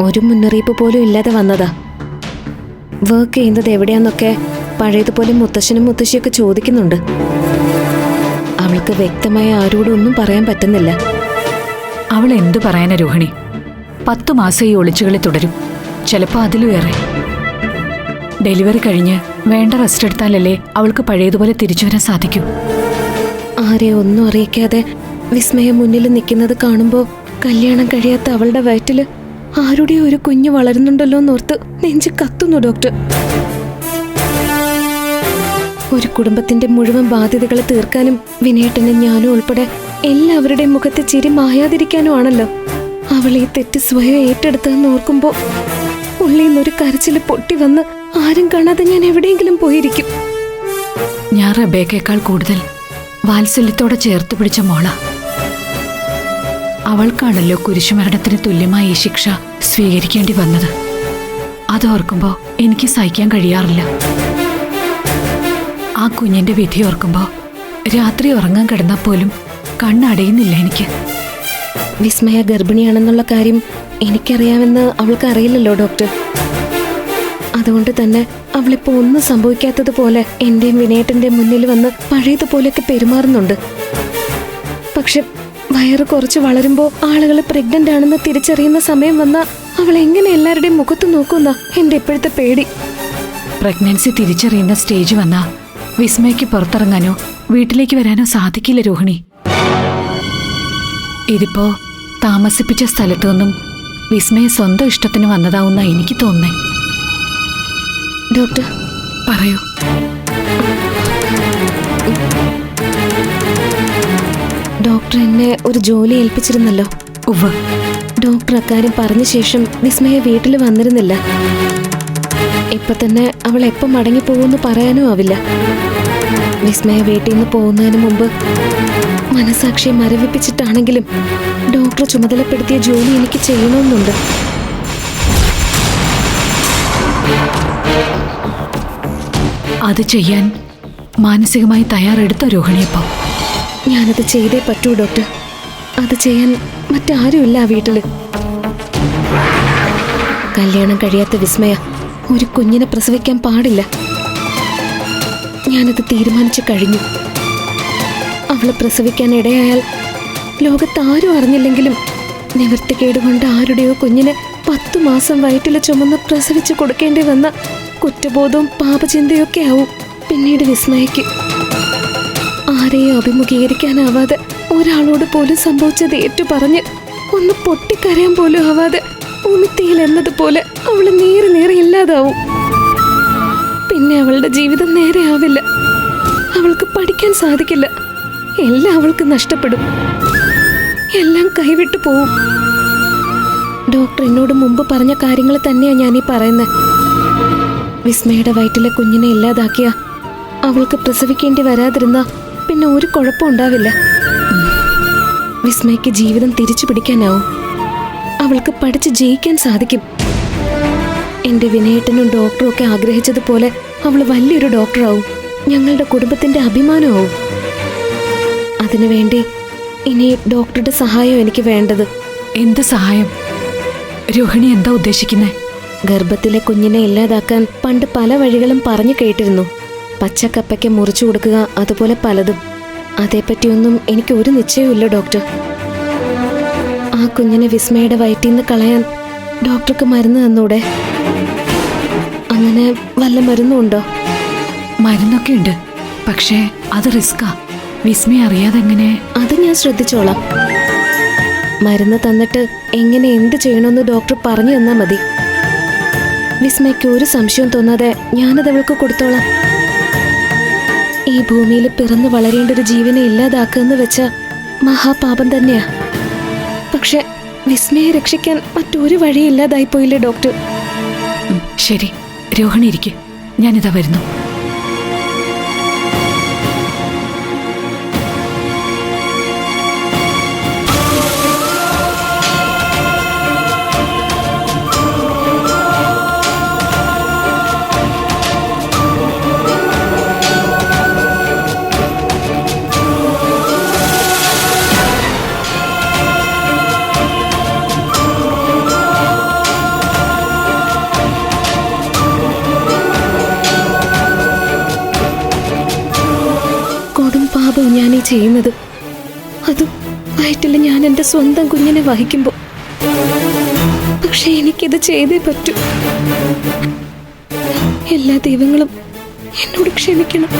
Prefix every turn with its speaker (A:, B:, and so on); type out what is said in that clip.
A: ഒരു മുന്നറിയിപ്പ് പോലും ഇല്ലാതെ വന്നതാ. വർക്ക് ചെയ്യുന്നത് എവിടെയാന്നൊക്കെ പഴയതുപോലെ മുത്തശ്ശനും മുത്തശ്ശിയൊക്കെ ചോദിക്കുന്നുണ്ട്. അവൾക്ക് വ്യക്തമായ ആരോടും ഒന്നും പറയാൻ പറ്റുന്നില്ല.
B: അവൾ എന്തു പറയാനാ രോഹിണി? പത്തു മാസം ഈ ഒളിച്ചുകളി തുടരും. ചിലപ്പോൾ അതിലും ഏറെ. ഡെലിവറി കഴിഞ്ഞ് വേണ്ട റെസ്റ്റ് എടുത്താലല്ലേ അവൾക്ക് പഴയതുപോലെ തിരിച്ചു വരാൻ സാധിക്കൂ.
A: ആരെ ഒന്നും അറിയിക്കാതെ വിസ്മയം മുന്നിൽ നിൽക്കുന്നത് കാണുമ്പോൾ കല്യാണം കഴിയാത്ത അവളുടെ വയറ്റിൽ ആരുടെ ഒരു കുഞ്ഞ് വളരുന്നുണ്ടല്ലോ എന്നോർത്ത് നെഞ്ച് കത്തുന്നു ഡോക്ടർ. ഒരു കുടുംബത്തിന്റെ മുഴുവൻ ബാധ്യതകൾ തീർക്കാനും വിനേട്ടനും ഞാനും ഉൾപ്പെടെ എല്ലാവരുടെയും മുഖത്തെ ചിരി മായാതിരിക്കാനും ആണല്ലോ അവൾ ഈ തെറ്റ് സ്വയം ഏറ്റെടുത്തതെന്ന് ഓർക്കുമ്പോ ഉള്ളിൽ നിന്നൊരു കരച്ചിൽ പൊട്ടി വന്ന് ആരും കാണാതെ ഞാൻ എവിടെയെങ്കിലും പോയിരിക്കും.
B: ഞാൻ റബേക്കേക്കാൾ കൂടുതൽ വാത്സല്യത്തോടെ ചേർത്ത് പിടിച്ച മോള. അവൾക്കാണല്ലോ കുരിശുമരണത്തിന് തുല്യമായ ഈ ശിക്ഷ സ്വീകരിക്കേണ്ടി വന്നത്. അതോർക്കുമ്പോൾ എനിക്ക് സഹിക്കാൻ കഴിയാറില്ല. ആ കുഞ്ഞിന്റെ വിധി ഓർക്കുമ്പോൾ രാത്രി ഉറങ്ങാൻ കിടന്നാൽ പോലും കണ്ണടയുന്നില്ല എനിക്ക്.
A: വിസ്മയ ഗർഭിണിയാണെന്നുള്ള കാര്യം എനിക്കറിയാമെന്ന് അവൾക്ക് അറിയില്ലല്ലോ ഡോക്ടർ. അതുകൊണ്ട് തന്നെ അവളിപ്പോ ഒന്നും സംഭവിക്കാത്തതുപോലെ എന്റെയും വിനയത്തിന്റെ മുന്നിൽ വന്ന് പഴയതുപോലെയൊക്കെ പെരുമാറുന്നുണ്ട്. പക്ഷെ വയറ് കുറച്ച് വളരുമ്പോ ആളുകൾ പ്രഗ്നന്റ് ആണെന്ന് തിരിച്ചറിയുന്ന സമയം വന്ന അവൾ എങ്ങനെ എല്ലാവരുടെയും മുഖത്ത് നോക്കുന്ന എന്റെ ഇപ്പോഴത്തെ പേടി.
B: പ്രഗ്നൻസി തിരിച്ചറിയുന്ന സ്റ്റേജ് വന്ന വിസ്മയ്ക്ക് പുറത്തിറങ്ങാനോ വീട്ടിലേക്ക് വരാനോ സാധിക്കില്ല രോഹിണി. ഇതിപ്പോ താമസിപ്പിച്ച സ്ഥലത്തു നിന്നും വിസ്മയ സ്വന്തം ഇഷ്ടത്തിന് വന്നതാവുന്ന എനിക്ക് തോന്നുന്നേ.
A: ഡോക്ടർ
B: പറയൂ.
A: ഡോക്ടർ എന്നെ ഒരു ജോലി ഏൽപ്പിച്ചിരുന്നല്ലോ.
B: ഉവ്വ്.
A: ഡോക്ടർ അക്കാര്യം പറഞ്ഞ ശേഷം വിസ്മയ വീട്ടിൽ വന്നിരുന്നില്ല. ഇപ്പൊ തന്നെ അവൾ എപ്പം മടങ്ങിപ്പോകുമെന്ന് പറയാനും ആവില്ല. വിസ്മയ വീട്ടിൽ നിന്ന് പോകുന്നതിന് മുമ്പ് മനസാക്ഷിയെ മരവിപ്പിച്ചിട്ടാണെങ്കിലും ഡോക്ടർ ചുമതലപ്പെടുത്തിയ ജോലി എനിക്ക് ചെയ്യണമെന്നുണ്ട്.
B: അത് ചെയ്യാൻ മാനസികമായി തയ്യാറെടുത്ത രോഹിണിയപ്പോ.
A: ഞാനത് ചെയ്തേ പറ്റൂ ഡോക്ടർ. അത് ചെയ്യാൻ മറ്റാരുമില്ല ആ വീട്ടിൽ. കല്യാണം കഴിയാത്ത വിസ്മയ. ഒരു കുഞ്ഞിനെ പ്രസവിക്കാൻ പാടില്ല. ഞാനത് തീരുമാനിച്ചു കഴിഞ്ഞു. അവളെ പ്രസവിക്കാൻ ഇടയായാൽ ലോകത്ത് ആരും അറിഞ്ഞില്ലെങ്കിലും നിവൃത്തികേട് കൊണ്ട് ആരുടെയോ കുഞ്ഞിന് പത്തു മാസം വയറ്റിൽ ചുമന്ന് പ്രസവിച്ചു കൊടുക്കേണ്ടി വന്ന കുറ്റബോധവും പാപചിന്തയൊക്കെ ആവും പിന്നീട് വിസ്മയക്ക് ആരെയും അഭിമുഖീകരിക്കാനാവാതെ ഒരാളോട് പോലും സംഭവിച്ചത് ഏറ്റു പറഞ്ഞ് ഒന്ന് പൊട്ടിക്കരയാൻ പോലും ആവാതെ ഉമിത്തിയിൽ എന്നതുപോലെ അവൾ നേരെ നേരെ ഇല്ലാതാവും. പിന്നെ അവളുടെ ജീവിതം നേരെ ആവില്ല. അവൾക്ക് പഠിക്കാൻ സാധിക്കില്ല. എല്ലാം അവൾക്ക് നഷ്ടപ്പെടും. എല്ലാം കൈവിട്ടു പോവും. ഡോക്ടർ എന്നോട് മുമ്പ് പറഞ്ഞ കാര്യങ്ങൾ തന്നെയാണ് ഈ പറയുന്നത് വിസ്മയുടെ വയറ്റിലെ കുഞ്ഞിനെ ഇല്ലാതാക്കിയ അവൾക്ക് പ്രസവിക്കേണ്ടി വരാതിരുന്ന പിന്നെ ഒരു കുഴപ്പം ഉണ്ടാവില്ല. വിസ്മയ്ക്ക് ജീവിതം തിരിച്ചു പിടിക്കാനാവും. അവൾക്ക് പഠിച്ച് ജയിക്കാൻ സാധിക്കും. എന്റെ വിനയേട്ടനും ഡോക്ടറും ഒക്കെ ആഗ്രഹിച്ചതുപോലെ അവൾ വലിയൊരു ഡോക്ടറാവും. ഞങ്ങളുടെ കുടുംബത്തിന്റെ അഭിമാനമാവും. അതിനുവേണ്ടി ഇനി ഡോക്ടറുടെ സഹായം എനിക്ക് വേണ്ടത്.
B: എന്ത് സഹായം? രോഹിണി എന്താ ഉദ്ദേശിക്കുന്നത്
A: ഗർഭത്തിലെ കുഞ്ഞിനെ ഇല്ലാതാക്കാൻ പണ്ട് പല വഴികളും പറഞ്ഞു കേട്ടിരുന്നു. പച്ചക്കപ്പയ്ക്ക് മുറിച്ചു കൊടുക്കുക അതുപോലെ പലതും. അതേപ്പറ്റിയൊന്നും എനിക്ക് ഒരു നിശ്ചയമില്ല ഡോക്ടർ. ആ കുഞ്ഞിനെ വിസ്മയുടെ വയറ്റിൽ നിന്ന് കളയാൻ ഡോക്ടർക്ക് മരുന്ന് തന്നൂടെ? അങ്ങനെ വല്ല മരുന്നും ഉണ്ടോ?
B: മരുന്നൊക്കെ ഉണ്ട്. പക്ഷേ അത് റിസ്കാ വിസ്മയ അറിയാതെ എങ്ങനെ?
A: അത് ഞാൻ ശ്രദ്ധിച്ചോളാം. മരുന്ന് തന്നിട്ട് എങ്ങനെ എന്ത് ചെയ്യണമെന്ന് ഡോക്ടർ പറഞ്ഞു തന്നാൽ മതി. വിസ്മയ്ക്ക് ഒരു സംശയവും തോന്നാതെ ഞാനത് അവൾക്ക് കൊടുത്തോളാം. ഭൂമിയിൽ പിറന്നു വളരേണ്ട ഒരു ജീവനെ ഇല്ലാതാക്കുക വെച്ച മഹാപാപം തന്നെയാ. പക്ഷെ വിസ്മയെ രക്ഷിക്കാൻ മറ്റൊരു വഴിയില്ലാതായി പോയില്ലേ ഡോക്ടർ
B: ശരി. രോഹിണി ഇരിക്കും. ഞാനിതാ വരുന്നു.
A: ചെയ്യുന്നത്? അതും വയറ്റിൽ ഞാൻ എന്റെ സ്വന്തം കുഞ്ഞിനെ വഹിക്കുമ്പോൾ പക്ഷെ എനിക്കിത് ചെയ്തേ പറ്റൂ. എല്ലാ ദൈവങ്ങളും എന്നോട് ക്ഷമിക്കണം.